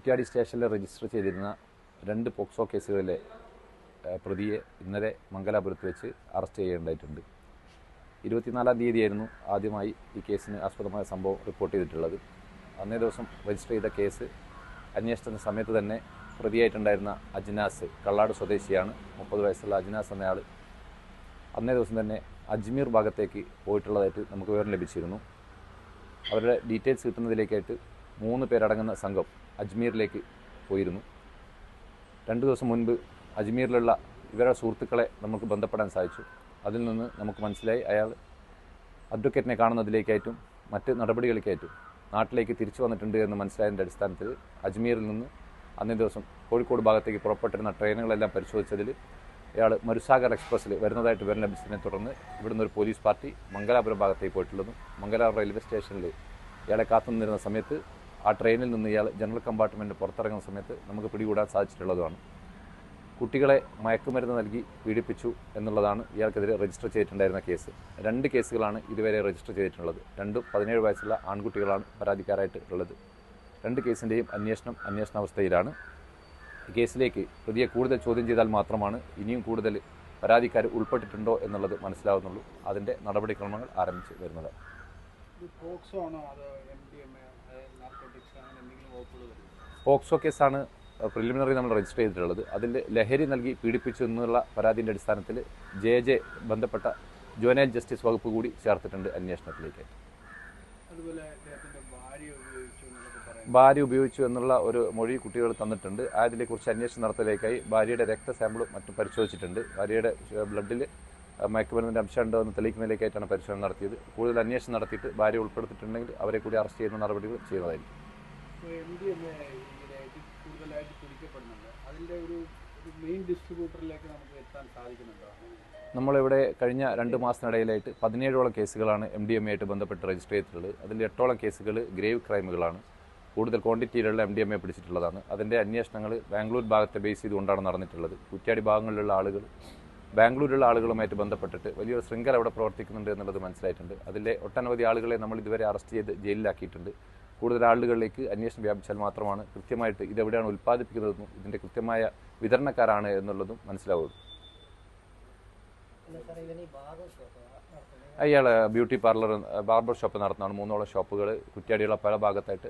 കുറ്റ്യാടി സ്റ്റേഷനിൽ രജിസ്റ്റർ ചെയ്തിരുന്ന രണ്ട് പോക്സോ കേസുകളിലെ പ്രതിയെ ഇന്നലെ മംഗലാപുരത്ത് വെച്ച് അറസ്റ്റ് ചെയ്യേണ്ടതായിട്ടുണ്ട്. ഇരുപത്തിനാലാം തീയതിയായിരുന്നു ആദ്യമായി ഈ കേസിന് ആസ്പദമായ സംഭവം റിപ്പോർട്ട് ചെയ്തിട്ടുള്ളത്. അന്നേ ദിവസം രജിസ്റ്റർ ചെയ്ത കേസ് അന്വേഷണ സമയത്ത് തന്നെ പ്രതിയായിട്ടുണ്ടായിരുന്ന അജ്നാസ് കള്ളാട് സ്വദേശിയാണ്. മുപ്പത് വയസ്സുള്ള അജ്നാസ് എന്നയാൾ അന്നേ ദിവസം തന്നെ അജ്മീർ ഭാഗത്തേക്ക് പോയിട്ടുള്ളതായിട്ട് നമുക്ക് വിവരം ലഭിച്ചിരുന്നു. അവരുടെ ഡീറ്റെയിൽസ് കിട്ടുന്നതിലേക്കായിട്ട് മൂന്ന് പേരടങ്ങുന്ന സംഘം അജ്മീറിലേക്ക് പോയിരുന്നു. രണ്ട് ദിവസം മുൻപ് അജ്മീറിലുള്ള ഇവരുടെ സുഹൃത്തുക്കളെ നമുക്ക് ബന്ധപ്പെടാൻ സാധിച്ചു. അതിൽ നിന്ന് നമുക്ക് മനസ്സിലായി അയാൾ അഡ്വക്കേറ്റിനെ കാണുന്നതിലേക്കായിട്ടും മറ്റ് നടപടികളിലേക്കായിട്ടും നാട്ടിലേക്ക് തിരിച്ചു വന്നിട്ടുണ്ട് എന്ന് മനസ്സിലായതിന്റെ അടിസ്ഥാനത്തിൽ അജ്മീറിൽ നിന്ന് അന്നേ ദിവസം കോഴിക്കോട് ഭാഗത്തേക്ക് പുറപ്പെട്ടിരുന്ന ട്രെയിനുകളെല്ലാം പരിശോധിച്ചതിൽ ഇയാൾ മരുസാഗർ എക്സ്പ്രസ്സിൽ വരുന്നതായിട്ട് വിവരം ലഭിച്ചതിനെ തുടർന്ന് ഇവിടുന്ന് ഒരു പോലീസ് പാർട്ടി മംഗലാപുരം ഭാഗത്തേക്ക് പോയിട്ടുള്ളതും മംഗലാപുരം റെയിൽവേ സ്റ്റേഷനിൽ ഇയാളെ കാത്തു നിന്നിരുന്ന സമയത്ത് ആ ട്രെയിനിൽ നിന്ന് ഇയാൾ ജനറൽ കമ്പാർട്ട്മെന്റ് പുറത്തിറങ്ങുന്ന സമയത്ത് നമുക്ക് പിടികൂടാൻ സാധിച്ചിട്ടുള്ളതുമാണ്. കുട്ടികളെ മയക്കുമരുന്ന് നൽകി പീഡിപ്പിച്ചു എന്നുള്ളതാണ് ഇയാൾക്കെതിരെ രജിസ്റ്റർ ചെയ്തിട്ടുണ്ടായിരുന്ന കേസ് രണ്ട് കേസുകളാണ് ഇതുവരെ രജിസ്റ്റർ ചെയ്തിട്ടുള്ളത്. രണ്ടും പതിനേഴ് വയസ്സുള്ള ആൺകുട്ടികളാണ് പരാതിക്കാരായിട്ട് ഉള്ളത്. രണ്ട് കേസിന്റെയും അന്വേഷണം അന്വേഷണാവസ്ഥയിലാണ്. ഈ കേസിലേക്ക് പ്രതിയെ കൂടുതൽ ചോദ്യം ചെയ്താൽ മാത്രമാണ് ഇനിയും കൂടുതൽ പരാതിക്കാർ ഉൾപ്പെട്ടിട്ടുണ്ടോ എന്നുള്ളത് മനസ്സിലാവുന്നുള്ളൂ. അതിന്റെ നടപടിക്രമങ്ങൾ ആരംഭിച്ച് വരുന്നത്. പോക്സോ ആണോ? അതോ M D M A POCSO കേസാണ് പ്രിലിമിനറി നമ്മൾ രജിസ്റ്റർ ചെയ്തിട്ടുള്ളത്. അതിൽ ലഹരി നൽകി പീഡിപ്പിച്ചു എന്നുള്ള പരാതിന്റെ അടിസ്ഥാനത്തിൽ ജെ ജെ ബന്ധപ്പെട്ട ജുവനൈൽ ജസ്റ്റിസ് വകുപ്പ് കൂടി ചേർത്തിട്ടുണ്ട് അന്വേഷണത്തിലേക്ക്. ഭാര്യ ഉപയോഗിച്ചു എന്നുള്ള ഒരു മൊഴി കുട്ടികൾ തന്നിട്ടുണ്ട്. അതിനെക്കുറിച്ച് അന്വേഷണം നടത്തലേക്കായി ഭാര്യയുടെ രക്തസാമ്പിളും മറ്റും പരിശോധിച്ചിട്ടുണ്ട്. ഭാര്യയുടെ ബ്ലഡിൽ മയക്കുമരുന്നിന്റെ അംശം ഉണ്ടോ എന്ന് തെളിയിക്കുന്നതിലേക്കായിട്ടാണ് പരിശോധന നടത്തിയത്. കൂടുതൽ അന്വേഷണം നടത്തിയിട്ട് ഭാര്യ ഉൾപ്പെടുത്തിയിട്ടുണ്ടെങ്കിൽ അവരെ കൂടി അറസ്റ്റ് ചെയ്യുന്ന നടപടികൾ ചെയ്യുന്നതായിരിക്കും. ഇപ്പോൾ എം ഡി കൂടുതലായിട്ട് ഒരു ഒരു മെയിൻ ഡിസ്ട്രിബ്യൂട്ടറിലേക്ക് നമുക്ക് എത്താൻ സാധിക്കുന്നുണ്ടോ? നമ്മളിവിടെ കഴിഞ്ഞ രണ്ട് മാസത്തിനിടയിലായിട്ട് പതിനേഴോളം കേസുകളാണ് എം ഡി എം എ ആയിട്ട് ബന്ധപ്പെട്ട് രജിസ്റ്റർ ചെയ്തിട്ടുള്ളത്. അതിൽ എട്ടോളം കേസുകൾ ഗ്രേവ് ക്രൈമുകളാണ് കൂടുതൽ ക്വാണ്ടിറ്റിയിലുള്ള എം ഡി എം എ പിടിച്ചിട്ടുള്ളതാണ്. അതിന്റെ അന്വേഷണങ്ങൾ ബാംഗ്ലൂർ ഭാഗത്തെ ബേസ് ചെയ്തുകൊണ്ടാണ് നടന്നിട്ടുള്ളത്. കുറ്റ്യാടി ഭാഗങ്ങളിലുള്ള ആളുകൾ ബാംഗ്ലൂരിലുള്ള ആളുകളുമായിട്ട് ബന്ധപ്പെട്ടിട്ട് വലിയൊരു ശൃംഖല അവിടെ പ്രവർത്തിക്കുന്നുണ്ട് എന്നുള്ളത് മനസ്സിലായിട്ടുണ്ട്. അതിലെ ഒട്ടനവധി ആളുകളെ നമ്മൾ ഇതുവരെ അറസ്റ്റ് ചെയ്ത് ജയിലിലാക്കിയിട്ടുണ്ട്. കൂടുതൽ ആളുകളിലേക്ക് അന്വേഷണം വ്യാപിച്ചാൽ മാത്രമാണ് കൃത്യമായിട്ട് ഇതെവിടെയാണ് ഉൽപ്പാദിപ്പിക്കുന്നതെന്നും ഇതിന്റെ കൃത്യമായ വിതരണക്കാരാണ് എന്നുള്ളതും മനസ്സിലാവുള്ളൂ. അയാൾ ബ്യൂട്ടി പാർലർ ബാർബർ ഷോപ്പ് നടത്തുന്നതാണ്. മൂന്നോളം ഷോപ്പുകൾ കുറ്റ്യാടിയുള്ള പല ഭാഗത്തായിട്ട്